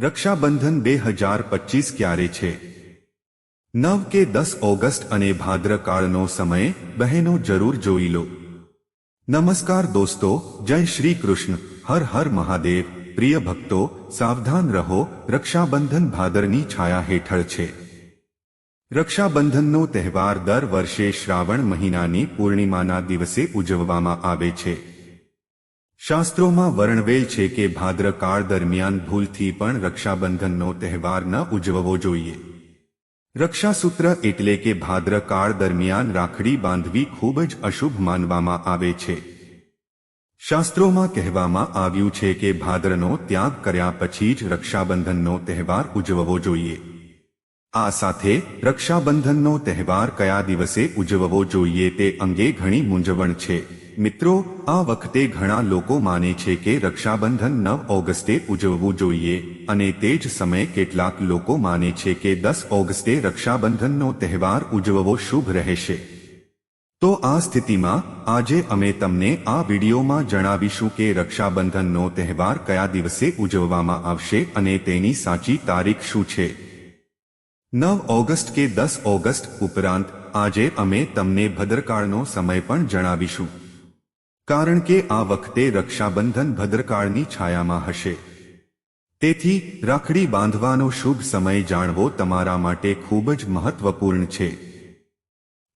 રક્ષાબંધન બે હજાર પચીસ ક્યારે છે? નવ કે દસ ઓગસ્ટ અને ભાદ્રકાળનો સમય બહેનો જરૂર જોઈ લો. નમસ્કાર દોસ્તો, જય શ્રી કૃષ્ણ, હર હર મહાદેવ, પ્રિય ભક્તો, સાવધાન રહો, રક્ષાબંધન ભાદરની છાયા હેઠળ છે. રક્ષાબંધનનો તહેવાર દર વર્ષે શ્રાવણ મહિનાની પૂર્ણિમાના દિવસે ઉજવવામાં આવે છે. શાસ્ત્રોમાં વર્ણવેલ છે કે ભાદ્રકાળ દરમિયાન ભૂલથી પણ રક્ષાબંધનનો તહેવાર ન ઉજવવો જોઈએ. રક્ષાસૂત્ર એટલે કે ભાદ્રકાળ દરમિયાન રાખડી બાંધવી ખૂબ જ અશુભ માનવામાં આવે છે. શાસ્ત્રોમાં કહેવામાં આવ્યું છે કે ભાદ્રનો ત્યાગ કર્યા પછી જ રક્ષાબંધનનો તહેવાર ઉજવવો જોઈએ. આ સાથે રક્ષાબંધનનો તહેવાર કયા દિવસે ઉજવવો જોઈએ તે અંગે ઘણી મૂંઝવણ છે. મિત્રો, આ વખતે ઘણા લોકો માને છે કે રક્ષાબંધન નવ ઓગસ્ટે ઉજવવું જોઈએ અને તે જ સમયે કેટલાક લોકો માને છે કે દસ ઓગસ્ટે રક્ષાબંધનનો તહેવાર ઉજવવો શુભ રહેશે. તો આ સ્થિતિમાં, આજે અમે તમને આ વિડીયોમાં જણાવીશું કે રક્ષાબંધનનો તહેવાર કયા દિવસે ઉજવવામાં આવશે અને તેની સાચી તારીખ શું છે. નવ ઓગસ્ટ કે દસ ઓગસ્ટ ઉપરાંત, આજે અમે તમને ભદ્રકાળનો સમય પણ જણાવીશું. કારણ કે આ વખતે રક્ષાબંધન ભદ્રકાળની છાયામાં હશે. તેથી, રાખડી બાંધવાનો શુભ સમય જાણવો તમારા માટે ખૂબ જ મહત્વપૂર્ણ છે.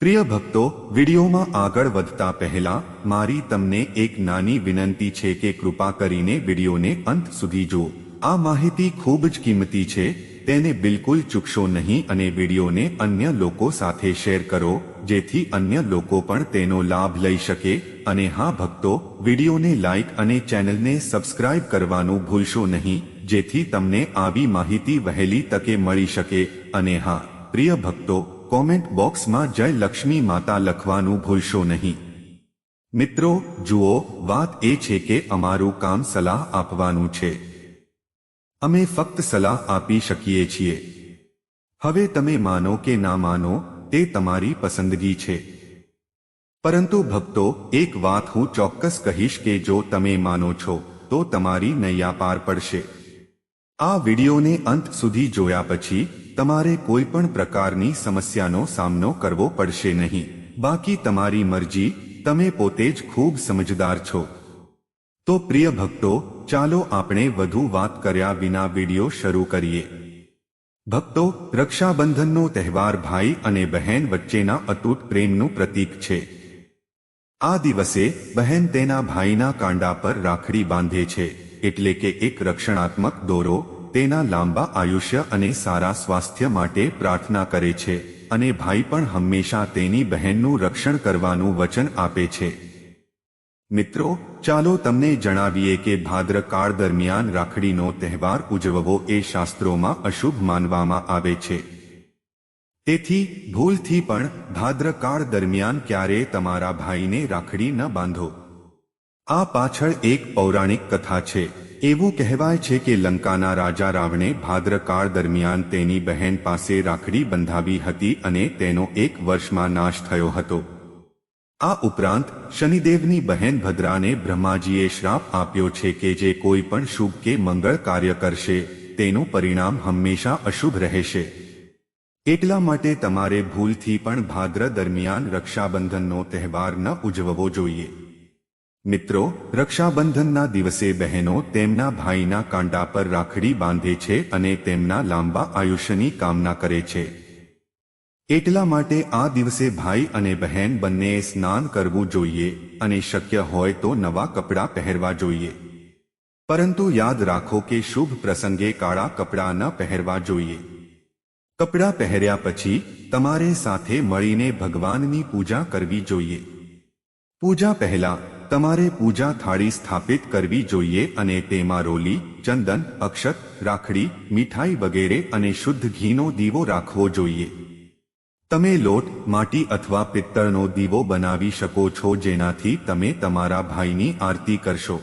પ્રિય ભક્તો, વિડીયોમાં આગળ વધતા પહેલા, મારી તમને એક નાની વિનંતી છે કે કૃપા કરીને વિડીયોને અંત સુધી જુઓ. આ માહિતી ખૂબ જ કિંમતી છે તેને બિલકુલ ચૂકશો નહીં અને વિડીયોને અન્ય લોકો સાથે શેર કરો, જેથી અન્ય લોકો પણ તેનો લાભ લઈ શકે. અને હા, ભક્તો, વિડીયોને લાઇક અને ચેનલને સબસ્ક્રાઇબ કરવાનું ભૂલશો નહીં, જેથી તમને આવી માહિતી વહેલી તકે મળી શકે. અને હા, પ્રિય ભક્તો, કોમેન્ટ બોક્સમાં જય લક્ષ્મી માતા લખવાનું ભૂલશો નહીં. મિત્રો, જુઓ, વાત એ છે કે અમારું કામ સલાહ આપવાનું છે. અમે ફક્ત સલાહ આપી શકીએ છીએ. હવે તમે માનો કે ના માનો, તે તમારી પસંદગી છે. પરંતુ ભક્તો, એક વાત હું ચોક્કસ કહીશ કે જો તમે માનો છો, તો તમારી નૈયા પાર પડશે. આ વિડીયોને અંત સુધી જોયા પછી, તમારે કોઈ પણ પ્રકારની સમસ્યાનો સામનો કરવો પડશે નહીં. બાકી તમારી મરજી, તમે પોતે જ ખૂબ સમજદાર છો. તો પ્રિય ભક્તો ચાલો આપણે વધુ વાત કર્યા વિના વિડિયો શરૂ કરીએ. ભક્તો, રક્ષાબંધનનો તહેવાર ભાઈ અને બહેન વચ્ચેના અતૂટ પ્રેમનું પ્રતીક છે. આ દિવસે બહેન તેના ભાઈના કાંડા પર રાખડી બાંધે છે, એટલે કે એક રક્ષણાત્મક દોરો તેના લાંબા આયુષ્ય અને સારા સ્વાસ્થ્ય માટે પ્રાર્થના કરે છે, અને ભાઈ પણ હંમેશા તેની બહેનનું રક્ષણ કરવાનું વચન આપે છે. મિત્રો, ચાલો તમને જણાવીએ કે ભાદ્રકાળ દરમિયાન રાખડીનો તહેવાર ઉજવવો એ શાસ્ત્રોમાં અશુભ માનવામાં આવે છે. તેથી, ભૂલથી પણ ભાદ્રકાળ દરમિયાન ક્યારેય તમારા ભાઈને રાખડી ન બાંધો. આ પાછળ એક પૌરાણિક કથા છે. એવું કહેવાય છે કે લંકાના રાજા રાવણે ભાદ્રકાળ દરમિયાન તેની બહેન પાસે રાખડી બંધાવી હતી અને તેનો એક વર્ષમાં નાશ થયો હતો. આ ઉપરાંત, શનિદેવની બહેન ભદ્રાને બ્રહ્માજીએ શ્રાપ આપ્યો છે કે જે કોઈ પણ શુભ કે મંગળ કાર્ય કરશે, તેનું પરિણામ હંમેશા અશુભ રહેશે. એટલા માટે તમારે ભૂલથી પણ ભાદ્ર દરમિયાન રક્ષાબંધનનો તહેવાર ન ઉજવવો જોઈએ. મિત્રો, રક્ષાબંધનના દિવસે બહેનો તેમના ભાઈના કાંડા પર રાખડી બાંધે છે અને તેમના લાંબા આયુષ્યની કામના કરે છે. એટલા માટે આ દિવસે ભાઈ અને બહેન બંનેએ સ્નાન કરવું જોઈએ અને શક્ય હોય તો નવા કપડાં પહેરવા જોઈએ. પરંતુ યાદ રાખો કે શુભ પ્રસંગે કાળા કપડાં ન પહેરવા જોઈએ. કપડાં પહેર્યા પછી તમારે સાથે મળીને ભગવાનની પૂજા કરવી જોઈએ. પૂજા પહેલા તમારે પૂજા થાળી સ્થાપિત કરવી જોઈએ અને તેમાં રોલી, ચંદન, અક્ષત, રાખડી, મીઠાઈ વગેરે અને શુદ્ધ ઘીનો દીવો રાખવો જોઈએ. તમે લોટ, માટી અથવા પિત્તળનો દીવો બનાવી શકો છો જેનાથી તમે તમારા ભાઈની આરતી કરશો.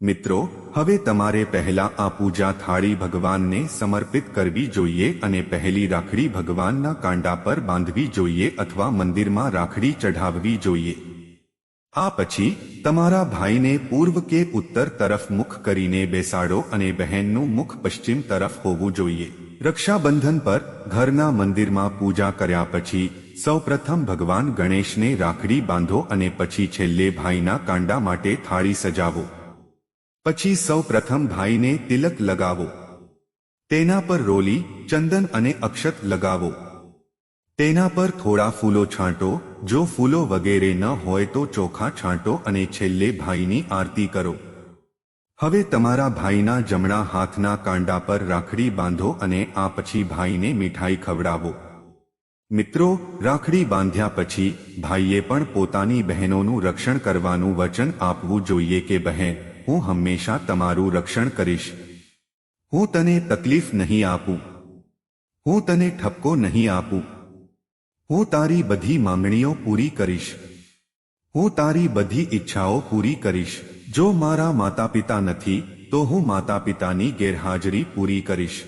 મિત્રો, હવે તમારે પહેલા આ પૂજા થાળી ભગવાનને સમર્પિત કરવી જોઈએ અને પહેલી રાખડી ભગવાનના કાંડા પર બાંધવી જોઈએ અથવા મંદિરમાં રાખડી ચઢાવવી જોઈએ. આ પછી, તમારા ભાઈને પૂર્વ કે ઉત્તર તરફ મુખ કરીને બેસાડો અને બહેનનું મુખ પશ્ચિમ તરફ હોવું જોઈએ. રક્ષાબંધન પર ઘરના મંદિરમાં પૂજા કર્યા પછી સૌપ્રથમ ભગવાન ગણેશને રાખડી બાંધો અને પછી છેલ્લે ભાઈના કાંડા માટે થાળી સજાવો. પછી સૌપ્રથમ ભાઈને તિલક લગાવો. તેના પર રોલી, ચંદન અને અક્ષત લગાવો. તેના પર થોડા ફૂલો છાંટો, જો ફૂલો વગેરે ન હોય તો ચોખા છાંટો અને છેલ્લે ભાઈની આરતી કરો. હવે તમારા ભાઈના જમણા હાથના કાંડા પર રાખડી બાંધો અને આ પછી ભાઈને મીઠાઈ ખવડાવો. મિત્રો, રાખડી બાંધ્યા પછી ભાઈએ પણ પોતાની બહેનોનું રક્ષણ કરવાનું વચન આપવું જોઈએ કે, બહેન, હું હંમેશા તમારું રક્ષણ કરીશ. હું તને તકલીફ નહીં આપું. હું તને ઠપકો નહીં આપું. હું તારી બધી માંગણીઓ પૂરી કરીશ. હું તારી બધી ઈચ્છાઓ પૂરી કરીશ. જો મારા માતા પિતા નથી, તો હું માતા પિતાની ગેરહાજરી પૂરી કરીશ.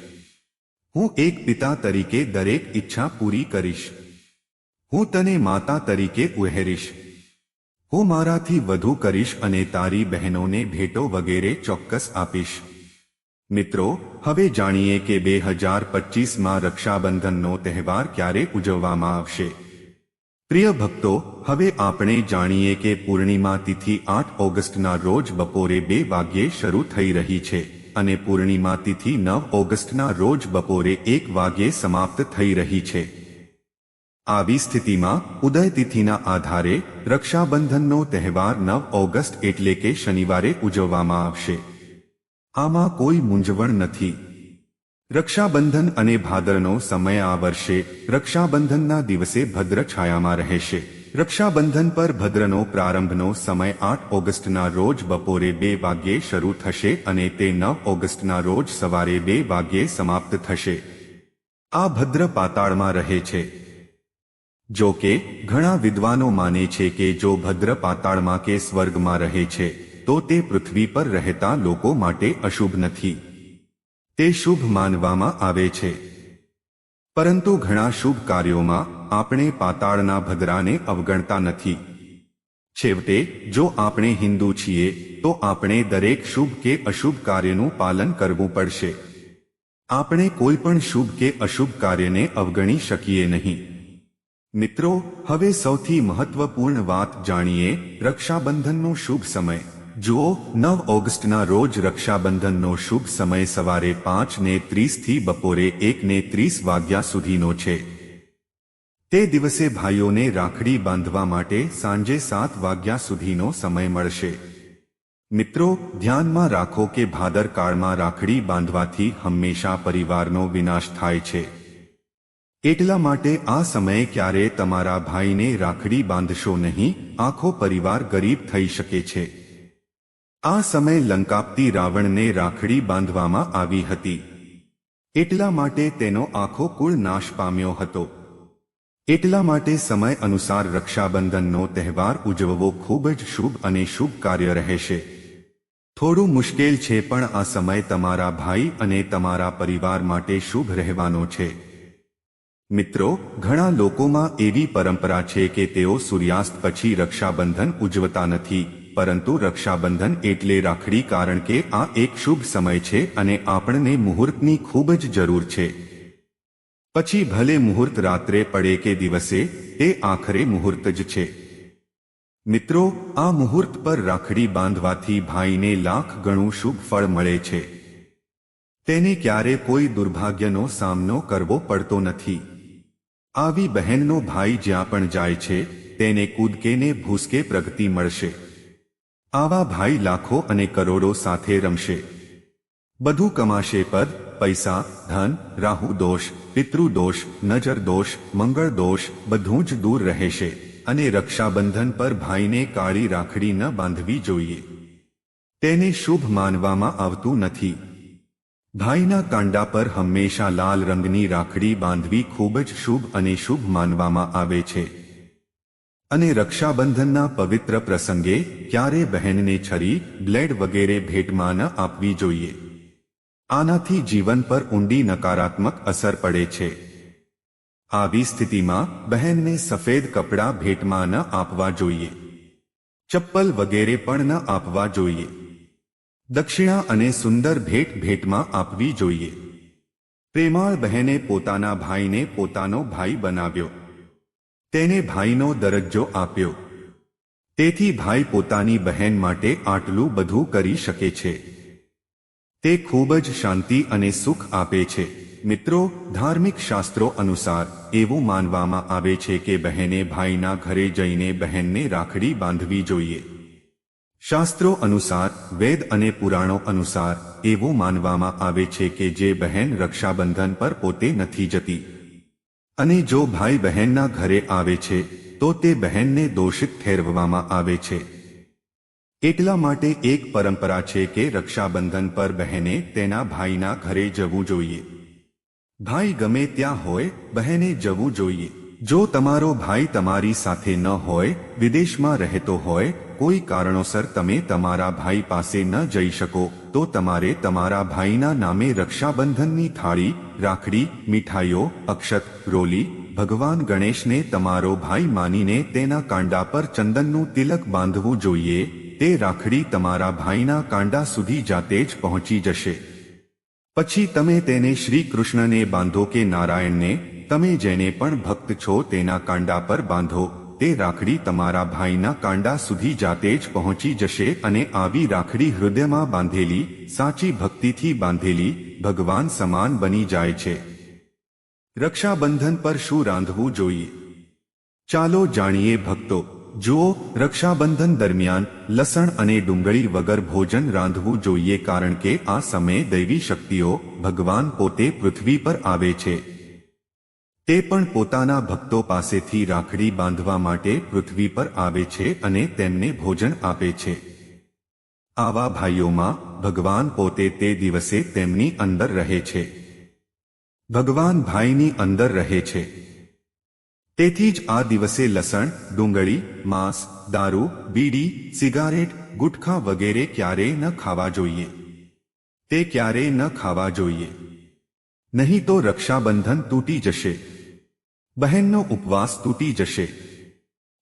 હું એક પિતા તરીકે દરેક ઈચ્છા પૂરી કરીશ. હું તને માતા તરીકે ઉહેરીશ. હું મારાથી વધુ કરીશ અને તારી બહેનોને ભેટો વગેરે ચોક્કસ આપીશ. મિત્રો, હવે જાણીએ કે બે હજાર પચીસમાં રક્ષાબંધનનો તહેવાર ક્યારે ઉજવવામાં આવશે. પ્રિય ભક્તો, હવે આપણે જાણીએ કે પૂર્ણિમા તિથિ આઠ ઓગસ્ટના રોજ બપોરે બે વાગ્યે શરૂ થઈ રહી છે અને પૂર્ણિમા તિથિ નવ ઓગસ્ટના રોજ બપોરે એક વાગ્યે સમાપ્ત થઈ રહી છે. આવી સ્થિતિમાં ઉદય તિથિના આધારે રક્ષાબંધનનો તહેવાર નવ ઓગસ્ટ એટલે કે શનિવારે ઉજવવામાં આવશે. આમાં કોઈ મૂંઝવણ નથી. રક્ષાબંધન અને ભાદરનો સમય આ વર્ષે રક્ષાબંધનના દિવસે ભદ્ર છાયામાં રહેશે. રક્ષાબંધન પર ભદ્રનો પ્રારંભનો સમય આઠ ઓગસ્ટના રોજ બપોરે બે વાગ્યે શરૂ થશે અને તે નવ ઓગસ્ટના રોજ સવારે બે વાગ્યે સમાપ્ત થશે. આ ભદ્ર પાતાળમાં રહે છે. જો કે, ઘણા વિદ્વાનો માને છે કે જો ભદ્ર પાતાળમાં કે સ્વર્ગમાં રહે છે, તો તે પૃથ્વી પર રહેતા લોકો માટે અશુભ નથી. તે શુભ માનવામાં આવે છે. પરંતુ ઘણા શુભ કાર્યોમાં આપણે પાતાળના ભદ્રાને અવગણતા નથી. છેવટે, જો આપણે હિન્દુ છીએ, તો આપણે દરેક શુભ કે અશુભ કાર્યનું પાલન કરવું પડશે. આપણે કોઈ પણ શુભ કે અશુભ કાર્યને અવગણી શકીએ નહીં. મિત્રો, હવે સૌથી મહત્વપૂર્ણ વાત જાણીએ રક્ષાબંધનનો શુભ સમય. જુઓ, નવ ઓગસ્ટના રોજ રક્ષાબંધનનો શુભ સમય સવારે પાંચ ને ત્રીસથી બપોરે એક ને ત્રીસ વાગ્યા સુધીનો છે. તે દિવસે ભાઈઓને રાખડી બાંધવા માટે સાંજે સાત વાગ્યા સુધીનો સમય મળશે. મિત્રો, ધ્યાનમાં રાખો કે ભાદરકાળમાં રાખડી બાંધવાથી હંમેશા પરિવારનો વિનાશ થાય છે. એટલા માટે આ સમયે ક્યારે તમારા ભાઈને રાખડી બાંધશો નહીં, આખો પરિવાર ગરીબ થઈ શકે છે. આ સમય લંકાપતી રાવણને રાખડી બાંધવામાં આવી હતી. એટલા માટે તેનો આખો કુળ નાશ પામ્યો હતો. એટલા માટે સમય અનુસાર રક્ષાબંધનનો તહેવાર ઉજવવો ખૂબ જ શુભ અને શુભ કાર્ય રહેશે. થોડું મુશ્કેલ છે પણ આ સમય તમારા ભાઈ અને તમારા પરિવાર માટે શુભ રહેવાનો છે. મિત્રો, ઘણા લોકોમાં એવી પરંપરા છે કે તેઓ સૂર્યાસ્ત પછી રક્ષાબંધન ઉજવતા નથી. પરંતુ રક્ષાબંધન એટલે રાખડી કારણ કે આ એક શુભ સમય છે અને આપણને મુહૂર્તની ખૂબ જ જરૂર છે. પછી ભલે મુહૂર્ત રાત્રે પડે કે દિવસે, તે આખરે મુહૂર્ત જ છે. મિત્રો, આ મુહૂર્ત પર રાખડી બાંધવાથી ભાઈને લાખ ગણું શુભ ફળ મળે છે. તેને ક્યારે કોઈ દુર્ભાગ્યનો સામનો કરવો પડતો નથી. આવી બહેનનો ભાઈ જ્યાં પણ જાય છે, તેને કૂદકેને ભૂસકે પ્રગતિ મળશે. આવા ભાઈ લાખો અને કરોડો સાથે રમશે. બધું કમાશે પદ, પૈસા, ધન, રાહુ દોષ પિતૃદોષ નજર દોષ, મંગળ દોષ, બધું જ દૂર રહેશે અને રક્ષાબંધન પર ભાઈને કાળી રાખડી ન બાંધવી જોઈએ. તેને શુભ માનવામાં આવતું નથી. ભાઈના કાંડા પર હંમેશા લાલ રંગની રાખડી બાંધવી ખૂબ જ શુભ અને શુભ માનવામાં આવે છે. અને રક્ષાબંધનના પવિત્ર પ્રસંગે ક્યારે બહેનને છરી, બ્લેડ વગેરે ભેટમાં ન આપવી જોઈએ? આનાથી જીવન પર ઊંડી નકારાત્મક અસર પડે છે. આવી સ્થિતિમાં બહેનને સફેદ કપડાં ભેટમાં ન આપવા જોઈએ. ચપ્પલ વગેરે પણ ન આપવા જોઈએ. દક્ષિણા અને સુંદર ભેટ ભેટમાં આપવી જોઈએ. પ્રેમાળ બહેને પોતાના ભાઈને પોતાનો ભાઈ બનાવ્યો. તેને ભાઈનો દરજ્જો આપ્યો. તેથી ભાઈ પોતાની બહેન માટે આટલું બધું કરી શકે છે. તે ખૂબ જ શાંતિ અને સુખ આપે છે. મિત્રો, ધાર્મિક શાસ્ત્રો અનુસાર એવું માનવામાં આવે છે કે બહેને ભાઈના ઘરે જઈને બહેનને રાખડી બાંધવી જોઈએ. શાસ્ત્રો અનુસાર, વેદ અને પુરાણો અનુસાર એવું માનવામાં આવે છે કે જે બહેન રક્ષાબંધન પર પોતે નથી જતી. અને જો ભાઈ બહેનના ઘરે આવે છે, તો તે બહેનને દોષિત ઠેરવવામાં આવે છે. એટલા માટે એક પરંપરા છે કે રક્ષાબંધન પર બહેને તેના ભાઈના ઘરે જવું જોઈએ. ભાઈ ગમે ત્યાં હોય, બહેને જવું જોઈએ. જો તમારો ભાઈ તમારી સાથે ન હોય, વિદેશમાં રહેતો હોય કોઈ કારણોસર તમે તમારા ભાઈ પાસે ન જઈ શકો, તો તમારે તમારા ભાઈના નામે રક્ષાબંધનની થાળી, રાખડી, મીઠાઈઓ, અક્ષત, રોલી, ભગવાન ગણેશને તમારો ભાઈ માનીને તેના કાંડા પર ચંદનનું તિલક બાંધવું જોઈએ, તે રાખડી તમારા ભાઈના કાંડા સુધી જાતે જ પહોંચી જશે. પછી તમે તેને શ્રી કૃષ્ણને બાંધો કે નારાયણને, તમે જેને પણ ભક્ત છો તેના કાંડા પર બાંધો તે રાખડી તમારા ભાઈના કાંડા સુધી જાતે જ પહોંચી જશે અને આવી રાખડી હૃદયમાં બાંધેલી, સાચી ભક્તિથી બાંધેલી, ભગવાન સમાન બની જાય છે. રક્ષાબંધન પર શું રાંધવું જોઈએ? ચાલો જાણીએ ભક્તો, જુઓ, રક્ષાબંધન દરમિયાન લસણ અને ડુંગળી વગર ભોજન રાંધવું જોઈએ કારણ કે આ સમયે દૈવી શક્તિઓ ભગવાન પોતે પૃથ્વી પર આવે છે. તે પણ પોતાના ભક્તો પાસેથી રાખડી બાંધવા માટે પૃથ્વી પર આવે છે અને તેમને ભોજન આપે છે. આવા ભાઈઓમાં ભગવાન પોતે તે દિવસે તેમની અંદર રહે છે. ભગવાન ભાઈની અંદર રહે છે. તેથી જ આ દિવસે લસણ, ડુંગળી, માંસ, દારૂ, બીડી, સિગારેટ, ગુટખા વગેરે ક્યારેય ન ખાવા જોઈએ. તે ક્યારેય ન ખાવા જોઈએ. નહીં તો રક્ષાબંધન તૂટી જશે. બહેનનો ઉપવાસ તૂટી જશે.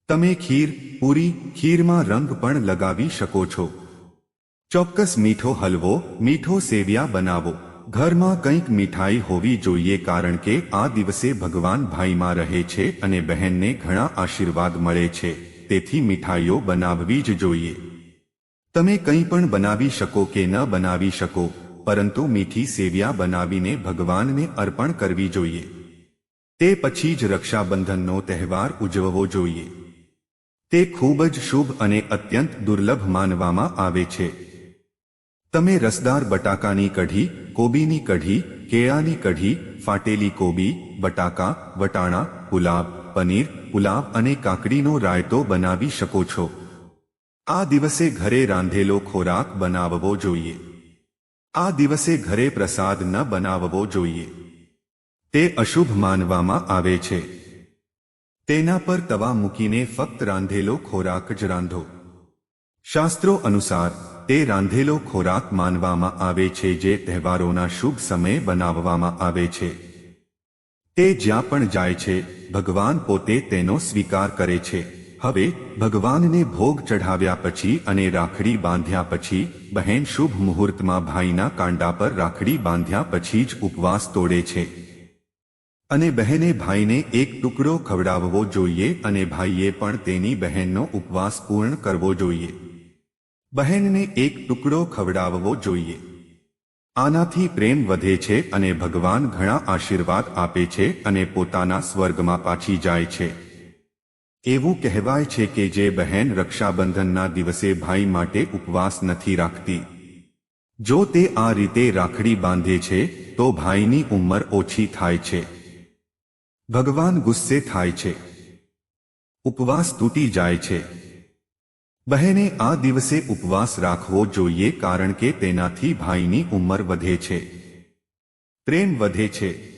તમે ખીર, પૂરી, ખીરમાં રંગ પણ લગાવી શકો છો. ચોક્કસ મીઠો હલવો, મીઠો સેવિયા બનાવો. ઘરમાં કંઈક મીઠાઈ હોવી જોઈએ કારણ કે આ દિવસે ભગવાન ભાઈમાં રહે છે અને બહેનને ઘણા આશીર્વાદ મળે છે. તેથી મીઠાઈઓ બનાવવી જ જોઈએ. તમે કંઈ પણ બનાવી શકો કે ન બનાવી શકો, પરંતુ મીઠી સેવિયા બનાવીને ભગવાનને અર્પણ કરવી જોઈએ. તે પછી જ રક્ષાબંધનનો તહેવાર ઉજવવો જોઈએ. તે ખૂબ જ શુભ અને અત્યંત દુર્લભ માનવામાં આવે છે. તમે રસદાર બટાકાની કઢી, કોબીની કઢી, કેળાની કઢી, ફાટેલી કોબી, બટાકા, વટાણા, પુલાવ, પનીર, પુલાવ અને કાકડીનો રાયતો બનાવી શકો છો. આ દિવસે ઘરે રાંધેલો ખોરાક બનાવવો જોઈએ. આ દિવસે ઘરે પ્રસાદ ન બનાવવો જોઈએ. તે અશુભ માનવામાં આવે છે. તેના પર તવા મૂકીને ફક્ત રાંધેલો ખોરાક જ રાંધો. શાસ્ત્રો અનુસાર, તે રાંધેલો ખોરાક માનવામાં આવે છે જે તહેવારોના શુભ સમયે બનાવવામાં આવે છે. તે જ્યાં પણ જાય છે, ભગવાન પોતે તેનો સ્વીકાર કરે છે. હવે, ભગવાનને ભોગ ચઢાવ્યા પછી અને રાખડી બાંધ્યા પછી, બહેન શુભ મુહૂર્તમાં ભાઈના કાંડા પર રાખડી બાંધ્યા પછી જ ઉપવાસ તોડે છે. અને બહેને ભાઈને એક ટુકડો ખવડાવવો જોઈએ અને ભાઈએ પણ તેની બહેનનો ઉપવાસ પૂર્ણ કરવો જોઈએ. બહેનને એક ટુકડો ખવડાવવો જોઈએ. આનાથી પ્રેમ વધે છે અને ભગવાન ઘણા આશીર્વાદ આપે છે અને પોતાના સ્વર્ગમાં પાછી જાય છે. એવું કહેવાય છે કે જે બહેન રક્ષાબંધનના દિવસે ભાઈ માટે ઉપવાસ નથી રાખતી. જો તે આ રીતે રાખડી બાંધે છે, તો ભાઈની ઉંમર ઓછી થાય છે. ભગવાન ગુસ્સે થાય છે. ઉપવાસ તૂટી જાય છે. બહેને આ દિવસે ઉપવાસ રાખવો જોઈએ કારણ કે તેનાથી ભાઈની ઉંમર વધે છે. પ્રેમ વધે છે.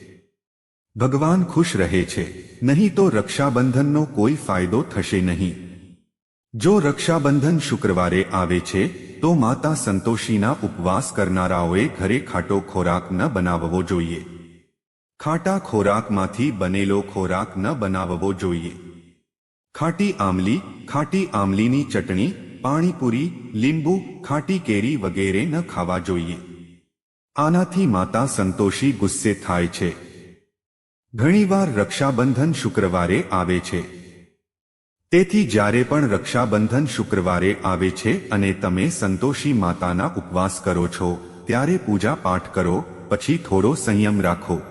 ભગવાન ખુશ રહે છે. નહીં તો રક્ષાબંધનનો કોઈ ફાયદો થશે નહીં. જો રક્ષાબંધન શુક્રવારે આવે છે, તો માતા સંતોષીના ઉપવાસ કરનારાઓએ ઘરે ખાટો ખોરાક ન બનાવવો જોઈએ. ખાટા ખોરાકમાંથી બનેલો ખોરાક ન બનાવવો જોઈએ. ખાટી આમલી, ખાટી આમલીની ચટણી, પાણીપુરી, લીંબુ, ખાટી કેરી વગેરે ન ખાવા જોઈએ. આનાથી માતા સંતોષી ગુસ્સે થાય છે. ઘણીવાર રક્ષાબંધન શુક્રવારે આવે છે. તેથી જ્યારે પણ રક્ષાબંધન શુક્રવારે આવે છે અને તમે સંતોષી માતાના ઉપવાસ કરો છો, ત્યારે પૂજા પાઠ કરો, પછી થોડો સંયમ રાખો.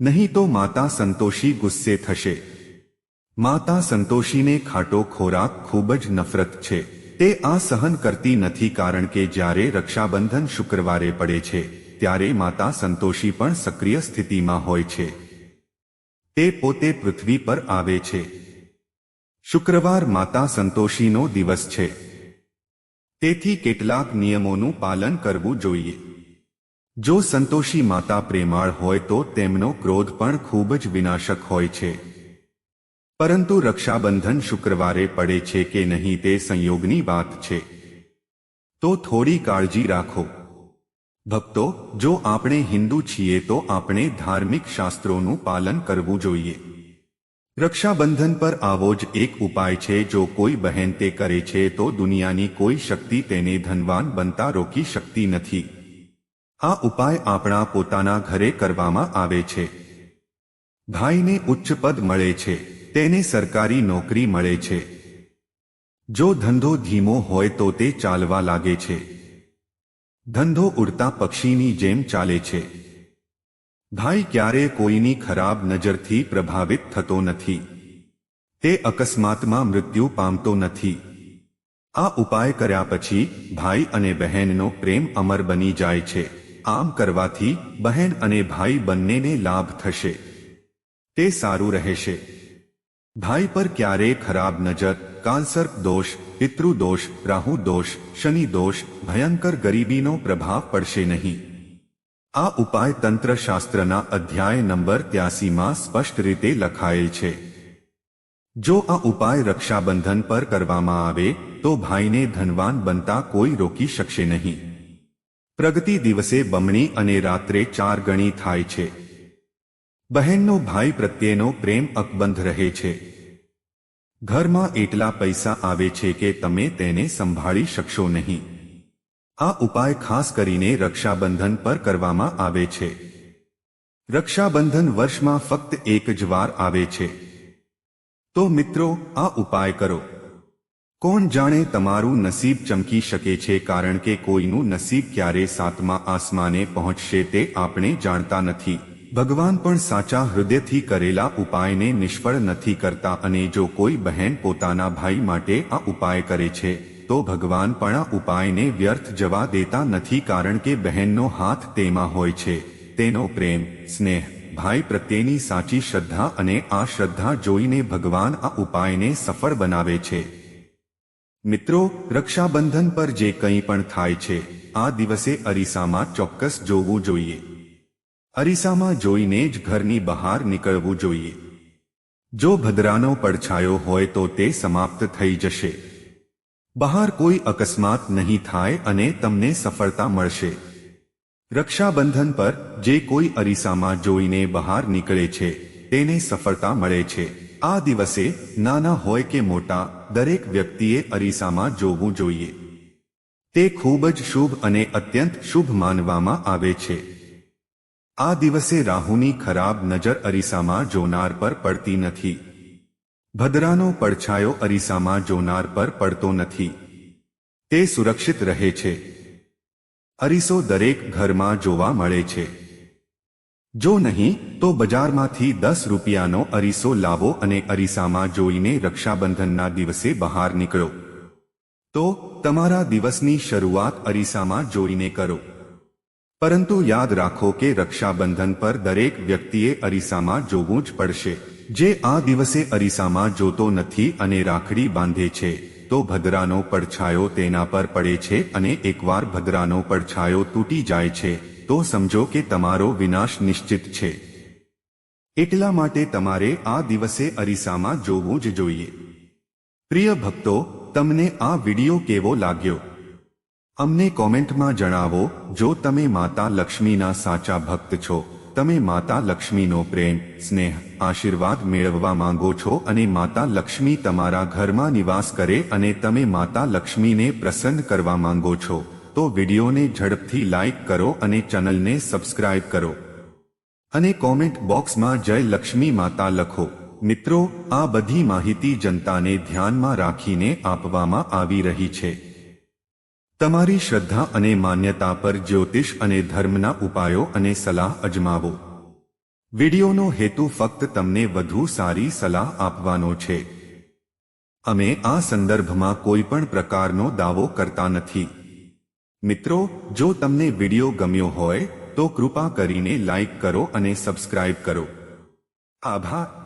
નહીં તો માતા સંતોષી ગુસ્સે થશે. માતા સંતોષીને ખાટો ખોરાક ખૂબ જ નફરત છે. તે આ સહન કરતી નથી કારણ કે જ્યારે રક્ષાબંધન શુક્રવારે પડે છે, ત્યારે માતા સંતોષી પણ સક્રિય સ્થિતિમાં હોય છે. તે પોતે પૃથ્વી પર આવે છે. શુક્રવાર માતા સંતોષીનો દિવસ છે. તેથી કેટલાક નિયમોનું પાલન કરવું જોઈએ. જો સંતોષી માતા પ્રેમાળ હોય તો તેમનો ક્રોધ પણ ખૂબ જ વિનાશક હોય છે. પરંતુ રક્ષાબંધન શુક્રવારે પડે છે કે નહીં તે સંયોગની વાત છે. તો થોડી કાળજી રાખો. ભક્તો, જો આપણે હિન્દુ છીએ તો આપણે ધાર્મિક શાસ્ત્રોનું પાલન કરવું જોઈએ. રક્ષાબંધન પર આવો જ એક ઉપાય છે જો કોઈ બહેન તે કરે છે તો દુનિયાની કોઈ શક્તિ તેને ધનવાન બનતા રોકી શકતી નથી. આ ઉપાય આપણા પોતાના ઘરે કરવામાં આવે છે. ભાઈને ઉચ્ચ પદ મળે છે, તેને સરકારી નોકરી મળે છે. જો ધંધો ધીમો હોય તો તે ચાલવા લાગે છે. ધંધો ઉડતા પક્ષીની જેમ ચાલે છે. ભાઈ ક્યારે કોઈની ખરાબ નજરથી પ્રભાવિત થતો નથી. તે અકસ્માતમાં મૃત્યુ પામતો નથી. આ ઉપાય કર્યા પછી ભાઈ અને બહેનનો પ્રેમ અમર બની જાય છે. આમ કરવાથી બહેન અને ભાઈ બંનેને લાભ થશે. તે સારું રહેશે. ભાઈ પર ક્યારેય ખરાબ નજર, કાલસર્પ દોષ પિતૃદોષ રાહુ દોષ, શનિ ભયંકર ગરીબીનો પ્રભાવ પડશે નહીં. આ ઉપાય તંત્રશાસ્ત્રના અધ્યાય નંબર ત્યાસીમાં સ્પષ્ટ રીતે લખાયેલ છે. જો આ ઉપાય રક્ષાબંધન પર કરવામાં આવે, તો ભાઈને ધનવાન બનતા કોઈ રોકી શકશે નહીં. પ્રગતિ દિવસે બમણી અને રાત્રે ચાર ગણી થાય છે. બહેનનો ભાઈ પ્રત્યેનો પ્રેમ અકબંધ રહે છે. ઘરમાં એટલા પૈસા આવે છે કે તમે તેને સંભાળી શકશો નહીં. આ ઉપાય ખાસ કરીને રક્ષાબંધન પર કરવામાં આવે છે. રક્ષાબંધન વર્ષમાં ફક્ત એક જ વાર આવે છે. તો મિત્રો, આ ઉપાય કરો. કોણ જાણે તમારું નસીબ ચમકી શકે છે કારણ કે કોઈનું નસીબ ક્યારે સાતમા આસમાને પહોંચશે તે આપણે જાણતા નથી. ભગવાન પણ સાચા હૃદયથી કરેલા ઉપાયને નિષ્ફળ નથી કરતા અને જો કોઈ બહેન પોતાના ભાઈ માટે આ ઉપાય કરે છે, તો ભગવાન પણ આ ઉપાયને વ્યર્થ જવા દેતા નથી કારણ કે બહેનનો હાથ તેમાં હોય છે. તેનો પ્રેમ, સ્નેહ, ભાઈ પ્રત્યેની સાચી શ્રદ્ધા અને આ શ્રદ્ધા જોઈને ભગવાન આ ઉપાયને સફળ બનાવે છે. મિત્રો, રક્ષાબંધન પર જે કંઈ પણ થાય છે, આ દિવસે અરીસામાં ચોક્કસ જોવું જોઈએ. અરીસામાં જોઈને જ ઘરની બહાર નીકળવું જોઈએ. જો ભદ્રાનો પડછાયો હોય તો તે સમાપ્ત થઈ જશે. બહાર કોઈ અકસ્માત નહીં થાય અને તમને સફળતા મળશે. રક્ષાબંધન પર જે કોઈ અરીસામાં જોઈને બહાર નીકળે છે, તેને સફળતા મળે છે. આ દિવસે નાના હોય કે મોટા, દરેક વ્યક્તિએ અરીસામાં જોવું જોઈએ. તે ખૂબ જ શુભ અને અત્યંત શુભ માનવામાં આવે છે. આ દિવસે રાહુની ખરાબ નજર અરીસામાં જોનાર પર પડતી નથી. ભદ્રાનો પડછાયો અરીસામાં જોનાર પર પડતો નથી. તે સુરક્ષિત રહે છે. અરીસો દરેક ઘરમાં જોવા મળે છે. જો નહીં, તો બજારમાંથી દસ રૂપિયાનો અરીસો લાવો અને અરીસામાં જોઈને રક્ષાબંધનના દિવસે બહાર નીકળો. તો તમારા દિવસની શરૂઆત અરીસામાં જોઈને કરો. પરંતુ યાદ રાખો કે રક્ષાબંધન પર દરેક વ્યક્તિએ અરીસામાં જોવું જ પડશે. જે આ દિવસે અરીસામાં જોતો નથી અને રાખડી બાંધે છે, તો ભદ્રાનો પડછાયો તેના પર પડે છે અને એકવાર ભદ્રાનો પડછાયો તૂટી જાય છે. તો સમજો કે તમારો વિનાશ નિશ્ચિત છે. એટલા માટે તમારે આ દિવસે અરીસામાં જોવું જ જોઈએ. પ્રિય ભક્તો, તમને આ વિડિયો કેવો લાગ્યો? અમને કોમેન્ટમાં જણાવો, જો તમે માતા લક્ષ્મીના સાચા ભક્ત છો, તમે માતા લક્ષ્મીનો પ્રેમ, સ્નેહ, આશીર્વાદ મેળવવા માંગો છો અને માતા લક્ષ્મી તમારા ઘરમાં નિવાસ કરે અને તમે માતા લક્ષ્મીને પ્રસન્ન કરવા માંગો છો. તો વિડીયોને ઝડપથી લાઇક કરો અને ચેનલને સબસ્ક્રાઇબ કરો. અને કોમેન્ટ બોક્સમાં જય લક્ષ્મી માતા લખો. મિત્રો, આ બધી માહિતી જનતાને ધ્યાનમાં રાખીને આપવામાં આવી રહી છે. તમારી શ્રદ્ધા અને માન્યતા પર જ્યોતિષ અને ધર્મના ઉપાયો અને સલાહ અજમાવો. વિડિયોનો હેતુ ફક્ત તમને વધુ સારી સલાહ આપવાનો છે. અમે આ સંદર્ભમાં કોઈ પણ પ્રકારનો દાવો કરતા નથી. મિત્રો, જો તમને વિડિયો ગમ્યો હોય, તો કૃપા કરીને લાઈક કરો અને સબસ્ક્રાઇબ કરો. આભાર.